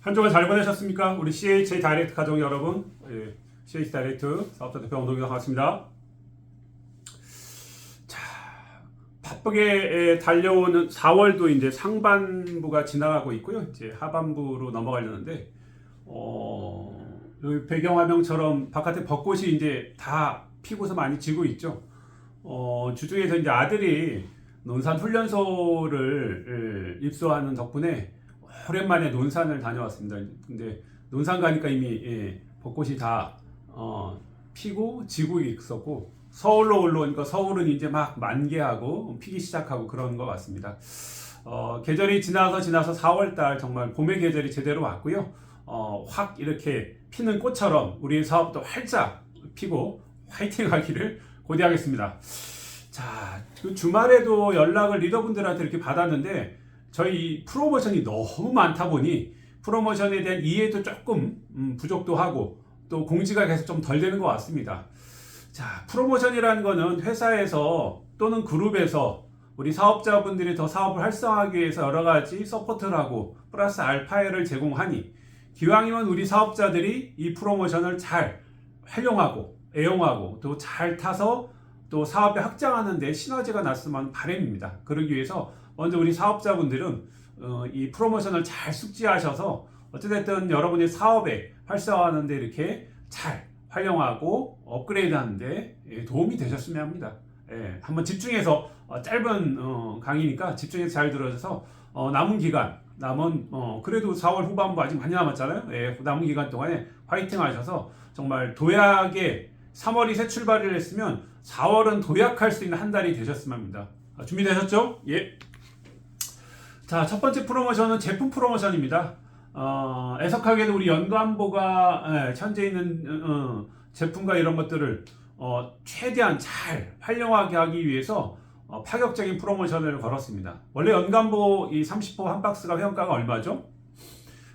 한 주간 잘 보내셨습니까? 우리 CHA 다이렉트 가족 여러분, 예, CH 다이렉트 사업자 대표 원동기 반갑습니다. 자, 바쁘게 예, 달려오는 4월도 이제 상반부가 지나가고 있고요. 이제 하반부로 넘어가려는데, 어, 여기 배경화면처럼 바깥에 벚꽃이 이제 다 피고서 많이 지고 있죠. 어, 주중에서 이제 아들이 논산 훈련소를 예, 입소하는 덕분에 오랜만에 논산을 다녀왔습니다. 근데 논산 가니까 이미 예, 벚꽃이 다 어, 피고 지고 있었고 서울로 올라오니까 서울은 이제 막 만개하고 피기 시작하고 그런 것 같습니다. 어, 계절이 지나서 지나서 4월달 정말 봄의 계절이 제대로 왔고요. 어, 확 이렇게 피는 꽃처럼 우리 사업도 활짝 피고 화이팅 하기를 고대하겠습니다. 자, 그 주말에도 연락을 리더분들한테 이렇게 받았는데 저희 프로모션이 너무 많다 보니 프로모션에 대한 이해도 조금 음, 부족도 하고 또 공지가 계속 좀 덜 되는 것 같습니다. 자, 프로모션이라는 거는 회사에서 또는 그룹에서 우리 사업자분들이 더 사업을 활성화하기 위해서 여러 가지 서포트를 하고 플러스 알파를 제공하니 기왕이면 우리 사업자들이 이 프로모션을 잘 활용하고 애용하고 또 잘 타서 또 사업에 확장하는 데 시너지가 났으면 바람입니다. 그러기 위해서 먼저 우리 사업자분들은 어, 이 프로모션을 잘 숙지하셔서 어찌됐든 여러분의 사업에 활성화하는 데 이렇게 잘 활용하고 업그레이드 하는데 예, 도움이 되셨으면 합니다. 예, 한번 집중해서 어, 짧은 어, 강의니까 집중해서 잘 들어줘서 어, 남은 기간 남은 어, 그래도 4월 후반부 아직 많이 남았잖아요. 예, 남은 기간 동안에 화이팅 하셔서 정말 도약에 3월이 새 출발을 했으면 4월은 도약할 수 있는 한 달이 되셨으면 합니다. 아, 준비되셨죠? 예. 자, 첫 번째 프로모션은 제품 프로모션입니다. 어, 애석하게도 우리 연관보가 예, 현재 있는 어, 제품과 이런 것들을 어, 최대한 잘 활용하게 하기 위해서 어, 파격적인 프로모션을 걸었습니다. 원래 연간보 이 30호 한 박스가 회원가가 얼마죠?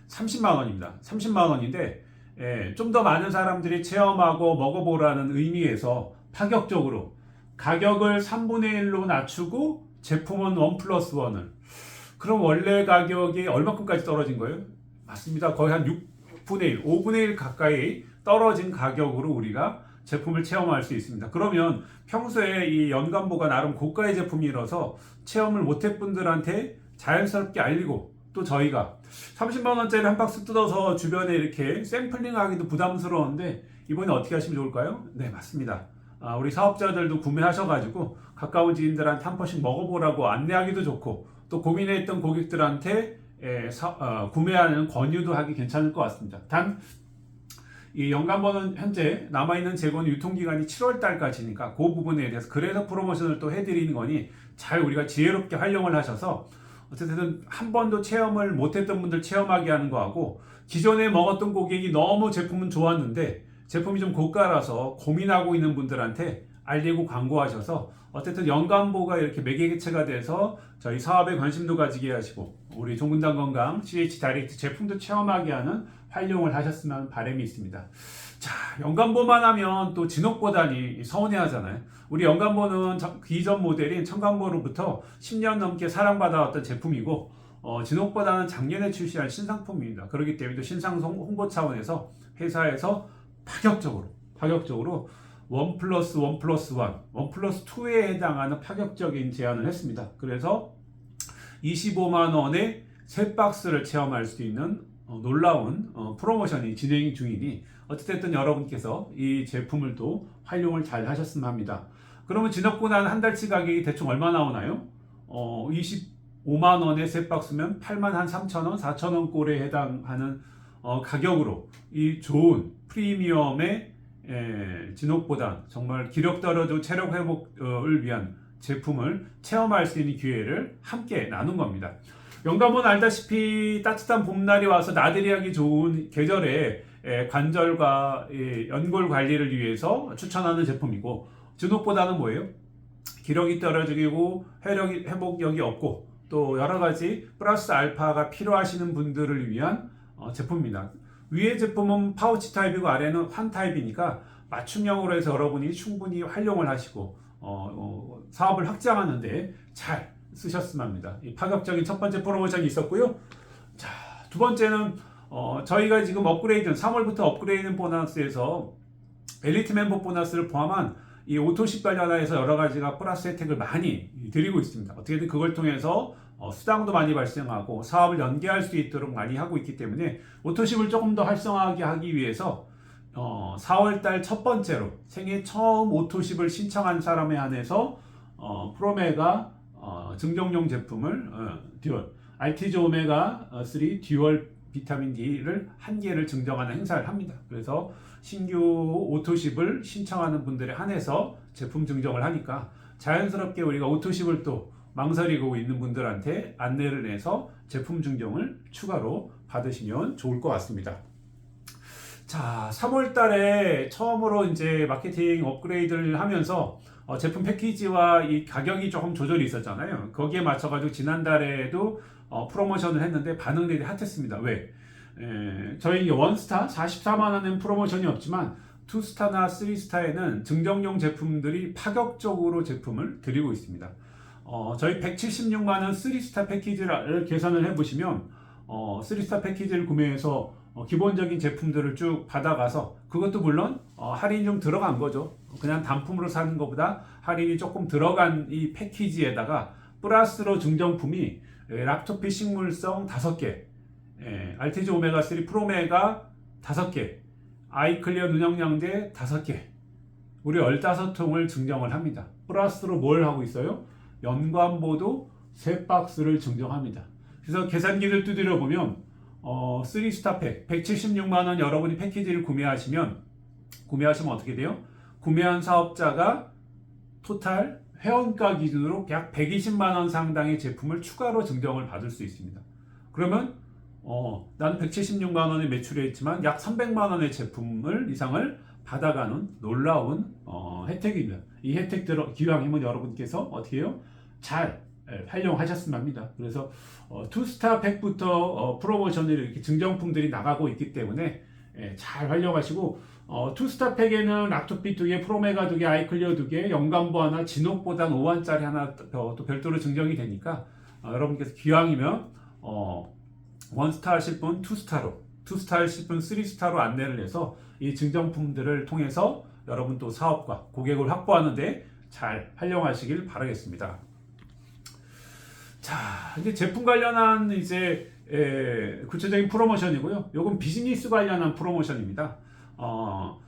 30만 원입니다. 30만 원인데 예, 좀더 많은 사람들이 체험하고 먹어보라는 의미에서 파격적으로 가격을 3분의 1로 낮추고 제품은 원 플러스 원을 그럼 원래 가격이 얼마큼까지 떨어진 거예요? 맞습니다. 거의 한 6분의 1, 5분의 1 가까이 떨어진 가격으로 우리가 제품을 체험할 수 있습니다. 그러면 평소에 이 연간보가 나름 고가의 제품이라서 체험을 못한 분들한테 자연스럽게 알리고 또 저희가 30만 원짜리 한 박스 뜯어서 주변에 이렇게 샘플링 하기도 부담스러운데 이번에 어떻게 하시면 좋을까요? 네 맞습니다. 아, 우리 사업자들도 구매하셔가지고 가까운 지인들한테 한 번씩 먹어보라고 안내하기도 좋고 또 고민했던 고객들한테 에, 사, 어, 구매하는 권유도 하기 괜찮을 것 같습니다. 단 이 연간번은 현재 남아있는 재고는 유통기간이 7월 달까지니까 그 부분에 대해서 그래서 프로모션을 또 해드리는 거니 잘 우리가 지혜롭게 활용을 하셔서 어쨌든 한 번도 체험을 못했던 분들 체험하게 하는 거하고 기존에 먹었던 고객이 너무 제품은 좋았는데 제품이 좀 고가라서 고민하고 있는 분들한테 알리고 광고하셔서 어쨌든 연간보가 이렇게 매개체가 돼서 저희 사업에 관심도 가지게 하시고 우리 종근당 건강 CH 다이렉트 제품도 체험하게 하는 활용을 하셨으면 바람이 있습니다. 자, 연간보만 하면 또 진옥보다니 서운해하잖아요. 우리 연간보는 기존 모델인 청간보로부터 10년 넘게 사랑받아왔던 제품이고 어, 진옥보다는 작년에 출시한 신상품입니다. 그렇기 때문에 또 신상 홍보 차원에서 회사에서 파격적으로 파격적으로 원 플러스 원 플러스 원, 원 플러스 2에 해당하는 파격적인 제안을 했습니다. 그래서 25만 원에 세 박스를 체험할 수 있는 어, 놀라운 어, 프로모션이 진행 중이니 어찌됐든 여러분께서 이 제품을 또 활용을 잘 하셨으면 합니다. 그러면 지났고 난 한 달치 가격이 대충 얼마 나오나요? 어, 25만 원에 세 박스면 8만 한 3천 원, 4천 원 꼴에 해당하는 어, 가격으로 이 좋은 프리미엄의 에, 진옥보다 정말 기력 떨어져 체력 회복을 위한 제품을 체험할 수 있는 기회를 함께 나눈 겁니다. 영감은 알다시피 따뜻한 봄날이 와서 나들이 하기 좋은 계절에 에, 관절과 이, 연골 관리를 위해서 추천하는 제품이고 진옥보다는 뭐예요? 기력이 떨어지고 회력이 회복력이 없고 또 여러 가지 플러스 알파가 필요하시는 분들을 위한 어, 제품입니다. 위의 제품은 파우치 타입이고 아래는 환 타입이니까 맞춤형으로 해서 여러분이 충분히 활용을 하시고 어, 어, 사업을 확장하는데 잘 쓰셨으면 합니다. 이 파격적인 첫 번째 프로모션이 있었고요. 자, 두 번째는 어, 저희가 지금 업그레이드 3월부터 업그레이드 보너스에서 엘리트 멤버 보너스를 포함한 이 오토십 관련해서 여러 가지가 플러스 혜택을 많이 드리고 있습니다. 어떻게든 그걸 통해서 어, 수당도 많이 발생하고 사업을 연계할 수 있도록 많이 하고 있기 때문에 오토십을 조금 더 활성화하게 하기 위해서 어, 4월달 첫 번째로 생애 처음 오토십을 신청한 사람에 한해서 어, 프로메가 어, 증정용 제품을 어, 듀얼 알티즈 오메가 3 듀얼 비타민 D를 한 개를 증정하는 행사를 합니다. 그래서 신규 오토십을 신청하는 분들에 한해서 제품 증정을 하니까 자연스럽게 우리가 오토십을 또 망설이고 있는 분들한테 안내를 해서 제품 증정을 추가로 받으시면 좋을 것 같습니다. 자, 3월 달에 처음으로 이제 마케팅 업그레이드를 하면서 어, 제품 패키지와 이 가격이 조금 조절이 있었잖아요. 거기에 맞춰가지고 지난달에도 어, 프로모션을 했는데 반응들이 핫했습니다. 왜? 에, 저희 원스타 44만원은 프로모션이 없지만 투스타나 쓰리스타에는 증정용 제품들이 파격적으로 제품을 드리고 있습니다. 어, 저희 176만원 쓰리스타 패키지를 계산을 해보시면 어, 쓰리스타 패키지를 구매해서 어, 기본적인 제품들을 쭉 받아가서 그것도 물론 어, 할인이 좀 들어간 거죠. 그냥 단품으로 사는 것보다 할인이 조금 들어간 이 패키지에다가 플러스로 증정품이 예, 락토피 식물성 5개, 예, 알티즈 오메가 3 프로메가 5개, 아이클리어 눈영양제 5개, 우리 15통을 증정을 합니다. 플러스로 뭘 하고 있어요? 연관보도 3박스를 증정합니다. 그래서 계산기를 두드려 보면 어, 3스타 팩 176만 원 여러분이 패키지를 구매하시면 구매하시면 어떻게 돼요? 구매한 사업자가 토탈 회원가 기준으로 약 120만 원 상당의 제품을 추가로 증정을 받을 수 있습니다. 그러면 어, 나는 176만 원에 매출했지만 약 300만 원의 제품을 이상을 받아가는 놀라운 어, 혜택입니다. 이 혜택들을 기왕이면 여러분께서 어떻게 해요? 잘 예, 활용하셨으면 합니다. 그래서 어, 투스타 팩부터 어, 프로모션을 이렇게 증정품들이 나가고 있기 때문에 예, 잘 활용하시고 어, 투스타 팩에는 락토피 두 개, 프로메가 두 개, 아이클리어 두 개, 영감보 하나, 진옥보단 5원짜리 하나 더, 또 별도로 증정이 되니까 어, 여러분께서 기왕이면 어, 원스타 하실 분 투스타로, 투스타 하실 분 쓰리스타로 안내를 해서 이 증정품들을 통해서 여러분 또 사업과 고객을 확보하는데 잘 활용하시길 바라겠습니다. 자, 이제 제품 관련한 이제 에, 구체적인 프로모션이고요. 요건 비즈니스 관련한 프로모션입니다. 어,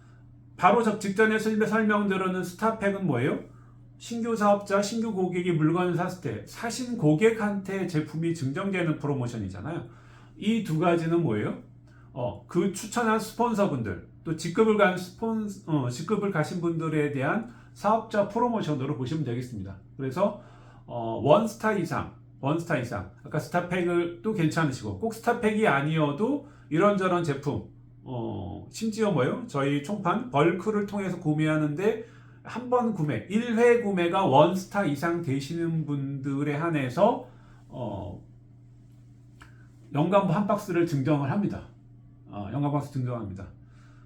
바로 저 직전에 설명- 설명드리는 스타팩은 뭐예요? 신규 사업자, 신규 고객이 물건을 샀을 때 사신 고객한테 제품이 증정되는 프로모션이잖아요. 이 두 가지는 뭐예요? 어, 그 추천한 스폰서분들, 또 직급을 간 스폰, 어, 직급을 가신 분들에 대한 사업자 프로모션으로 보시면 되겠습니다. 그래서 어, 원스타 이상, 원스타 이상. 아까 스타팩을 또 괜찮으시고 꼭 스타팩이 아니어도 이런저런 제품 어, 심지어 뭐요? 저희 총판 벌크를 통해서 구매하는데 한 번 구매, 1회 구매가 원스타 이상 되시는 분들에 한해서 어, 연간부 한 박스를 증정을 합니다. 어, 연간부 박스 증정합니다.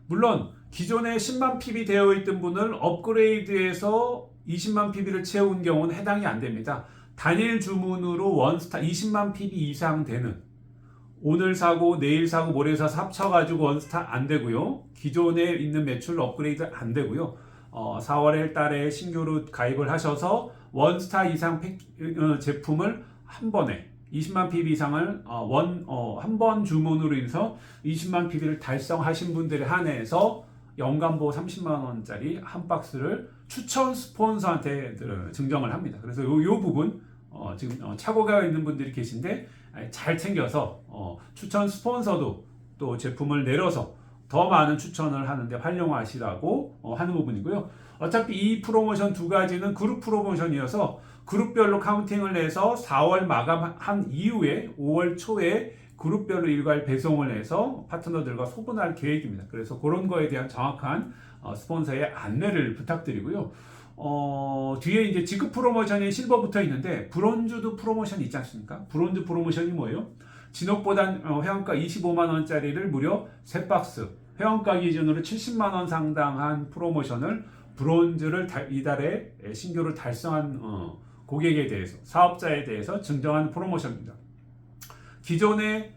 물론 기존에 10만 PB 되어 있던 분을 업그레이드해서 20만 PB를 채운 경우는 해당이 안 됩니다. 단일 주문으로 원스타 20만 PB 이상 되는 오늘 사고 내일 사고 모레 사서 합쳐가지고 원스타 안 되고요. 기존에 있는 매출 업그레이드 안 되고요. 어, 4월 1달에 신규로 가입을 하셔서 원스타 이상 팩, 어, 제품을 한 번에 20만 PB 이상을 어, 원, 어, 한 번 주문으로 인해서 20만 PB를 달성하신 분들에 한해서 연간보 30만 원짜리 한 박스를 추천 스폰서한테 증정을 합니다. 그래서 요, 요 부분 어, 지금 어, 착오가 있는 분들이 계신데 잘 챙겨서 어, 추천 스폰서도 또 제품을 내려서 더 많은 추천을 하는데 활용하시라고 어, 하는 부분이고요. 어차피 이 프로모션 두 가지는 그룹 프로모션이어서 그룹별로 카운팅을 해서 4월 마감한 이후에 5월 초에 그룹별로 일괄 배송을 해서 파트너들과 소분할 계획입니다. 그래서 그런 거에 대한 정확한 어, 스폰서의 안내를 부탁드리고요. 어, 뒤에 이제 지급 프로모션이 실버 붙어 있는데 브론즈도 프로모션이 있지 않습니까? 브론즈 프로모션이 뭐예요? 진옥보단 어, 회원가 25만 원짜리를 무려 3박스 회원가 기준으로 70만 원 상당한 프로모션을 브론즈를 달- 이달에 신규를 달성한 어, 고객에 대해서 사업자에 대해서 증정한 프로모션입니다. 기존에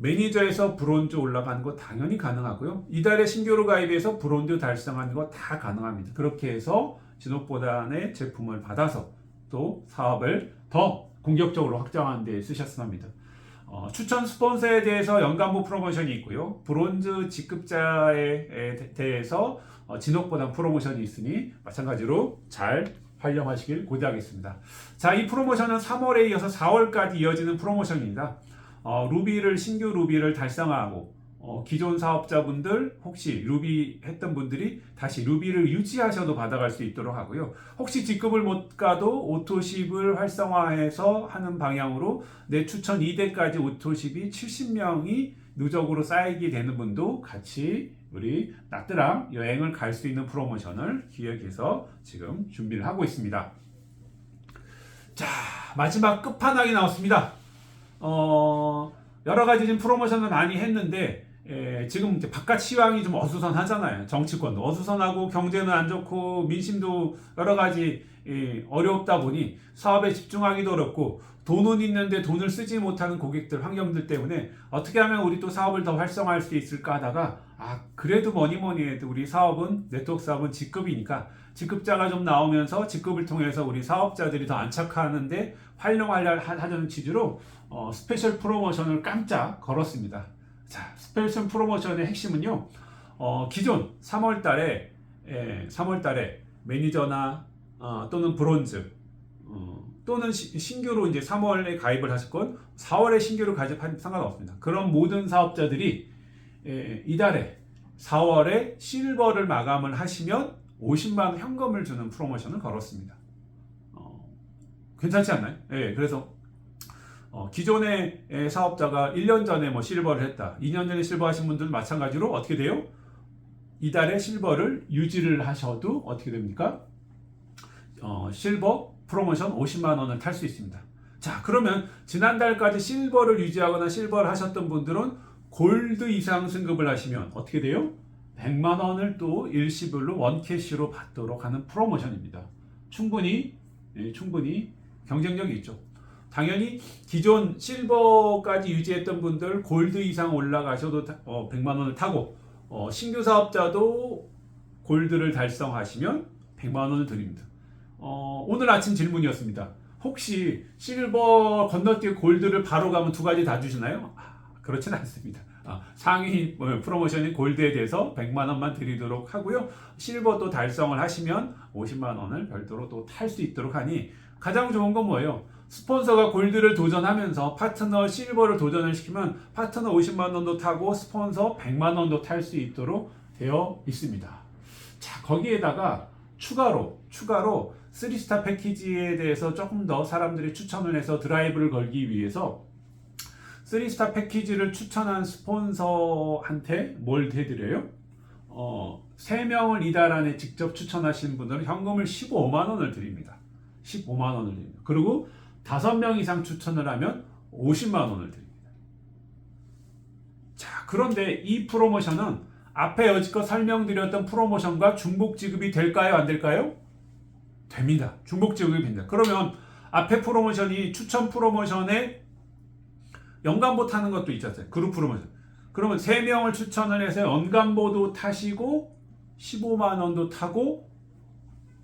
매니저에서 브론즈 올라가는 거 당연히 가능하고요. 이달에 신규로 가입해서 브론즈 달성하는 거 다 가능합니다. 그렇게 해서 진옥보단의 제품을 받아서 또 사업을 더 공격적으로 확장하는 데 쓰셨으면 합니다. 어, 추천 스폰서에 대해서 연간부 프로모션이 있고요. 브론즈 직급자에 에 대해서 어, 진옥보단 프로모션이 있으니 마찬가지로 잘 활용하시길 고대하겠습니다. 자, 이 프로모션은 3월에 이어서 4월까지 이어지는 프로모션입니다. 어, 루비를 신규 루비를 달성하고 어, 기존 사업자분들 혹시 루비 했던 분들이 다시 루비를 유지하셔도 받아갈 수 있도록 하고요. 혹시 직급을 못 가도 오토십을 활성화해서 하는 방향으로 내 추천 2대까지 오토십이 70명이 누적으로 쌓이게 되는 분도 같이 우리 나트랑 여행을 갈 수 있는 프로모션을 기획해서 지금 준비를 하고 있습니다. 자 마지막 끝판왕이 나왔습니다. 어, 여러 가지 지금 프로모션을 많이 했는데 에, 지금 이제 바깥 시황이 좀 어수선하잖아요. 정치권도 어수선하고 경제는 안 좋고 민심도 여러 가지 예, 어렵다 보니 사업에 집중하기도 어렵고 돈은 있는데 돈을 쓰지 못하는 고객들 환경들 때문에 어떻게 하면 우리 또 사업을 더 활성화할 수 있을까 하다가 아 그래도 뭐니 뭐니 해도 우리 사업은 네트워크 사업은 직급이니까 직급자가 좀 나오면서 직급을 통해서 우리 사업자들이 더 안착하는데 활용하려 하려는 취지로 어, 스페셜 프로모션을 깜짝 걸었습니다. 자, 스페셜 프로모션의 핵심은요. 어, 기존 3월 달에 예, 3월 달에 매니저나 어, 또는 브론즈 어, 또는 시- 신규로 이제 3월에 가입을 하셨건 4월에 신규로 가입하는 상관없습니다. 그런 모든 사업자들이 예, 이달에 4월에 실버를 마감을 하시면 50만 원 현금을 주는 프로모션을 걸었습니다. 어, 괜찮지 않나요? 예, 그래서 어, 기존의 에, 사업자가 1년 전에 뭐 실버를 했다. 2년 전에 실버 하신 분들은 마찬가지로 어떻게 돼요? 이달에 실버를 유지를 하셔도 어떻게 됩니까? 어, 실버 프로모션 50만 원을 탈 수 있습니다. 자, 그러면 지난달까지 실버를 유지하거나 실버를 하셨던 분들은 골드 이상 승급을 하시면 어떻게 돼요? 100만 원을 또 일시불로 원캐시로 받도록 하는 프로모션입니다. 충분히 예, 충분히 경쟁력이 있죠. 당연히 기존 실버까지 유지했던 분들 골드 이상 올라가셔도 다- 어, 100만 원을 타고 어, 신규 사업자도 골드를 달성하시면 100만 원을 드립니다. 어, 오늘 아침 질문이었습니다. 혹시 실버 건너뛰고 골드를 바로 가면 두 가지 다 주시나요? 아, 그렇진 않습니다. 아, 상위 어, 프로모션인 골드에 대해서 100만 원만 드리도록 하고요. 실버도 달성을 하시면 50만 원을 별도로 또 탈 수 있도록 하니 가장 좋은 건 뭐예요? 스폰서가 골드를 도전하면서 파트너 실버를 도전을 시키면 파트너 50만 원도 타고 스폰서 100만 원도 탈 수 있도록 되어 있습니다. 자, 거기에다가 추가로 추가로 3스타 패키지에 대해서 조금 더 사람들이 추천을 해서 드라이브를 걸기 위해서 3스타 패키지를 추천한 스폰서한테 뭘 해드려요? 어, 3명을 이달 안에 직접 추천하신 분들은 현금을 15만 원을 드립니다. 15만 원을 드립니다. 그리고 5명 이상 추천을 하면 50만 원을 드립니다. 자, 그런데 이 프로모션은 앞에 여지껏 설명드렸던 프로모션과 중복 지급이 될까요? 안 될까요? 됩니다. 중복 지급이 됩니다. 그러면 앞에 프로모션이 추천 프로모션에 연간보 타는 것도 있잖아요. 그룹 프로모션. 그러면 3명을 추천을 해서 연간보도 타시고 15만 원도 타고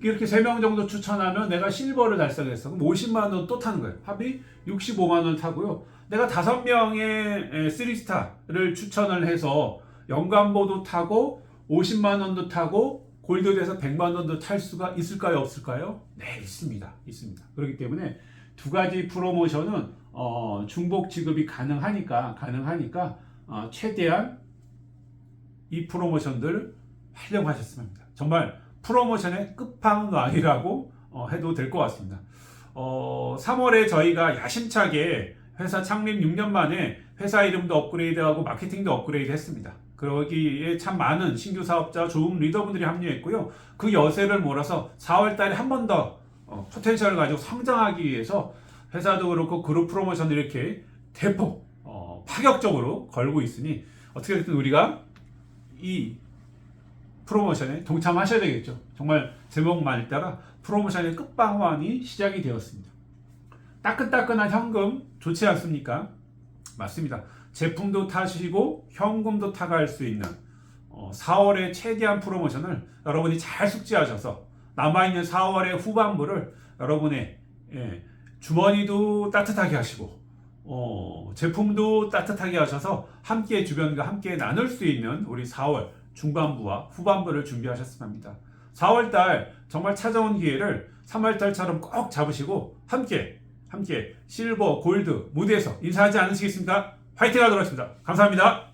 이렇게 3명 정도 추천하면 내가 실버를 달성했어. 그럼 50만 원 또 타는 거예요. 합이 65만 원 타고요. 내가 5명의 3스타를 추천을 해서 연간보도 타고 50만 원도 타고 골드에서 100만 원도 탈 수가 있을까요? 없을까요? 네, 있습니다. 있습니다. 그렇기 때문에 두 가지 프로모션은 어, 중복 지급이 가능하니까 가능하니까 어, 최대한 이 프로모션들 활용하셨으면 합니다. 정말 프로모션의 끝판왕이라고 어, 해도 될 것 같습니다. 어, 3월에 저희가 야심차게 회사 창립 6년 만에 회사 이름도 업그레이드하고 마케팅도 업그레이드 했습니다. 거기에 참 많은 신규 사업자, 좋은 리더분들이 합류했고요. 그 여세를 몰아서 4월 달에 한 번더 어, 포텐셜을 가지고 성장하기 위해서 회사도 그렇고 그룹 프로모션을 이렇게 대폭 어, 파격적으로 걸고 있으니 어떻게 됐든 우리가 이 프로모션에 동참하셔야 되겠죠. 정말 제목만 따라 프로모션의 끝방왕이 시작이 되었습니다. 따끈따끈한 현금 좋지 않습니까? 맞습니다. 제품도 타시고 현금도 타갈 수 있는 어, 4월의 최대한 프로모션을 여러분이 잘 숙지하셔서 남아있는 4월의 후반부를 여러분의 예, 주머니도 따뜻하게 하시고 어, 제품도 따뜻하게 하셔서 함께 주변과 함께 나눌 수 있는 우리 4월 중반부와 후반부를 준비하셨으면 합니다. 4월달 정말 찾아온 기회를 3월달처럼 꼭 잡으시고 함께 함께 실버 골드 무대에서 인사하지 않으시겠습니까? 화이팅 하도록 하겠습니다. 감사합니다.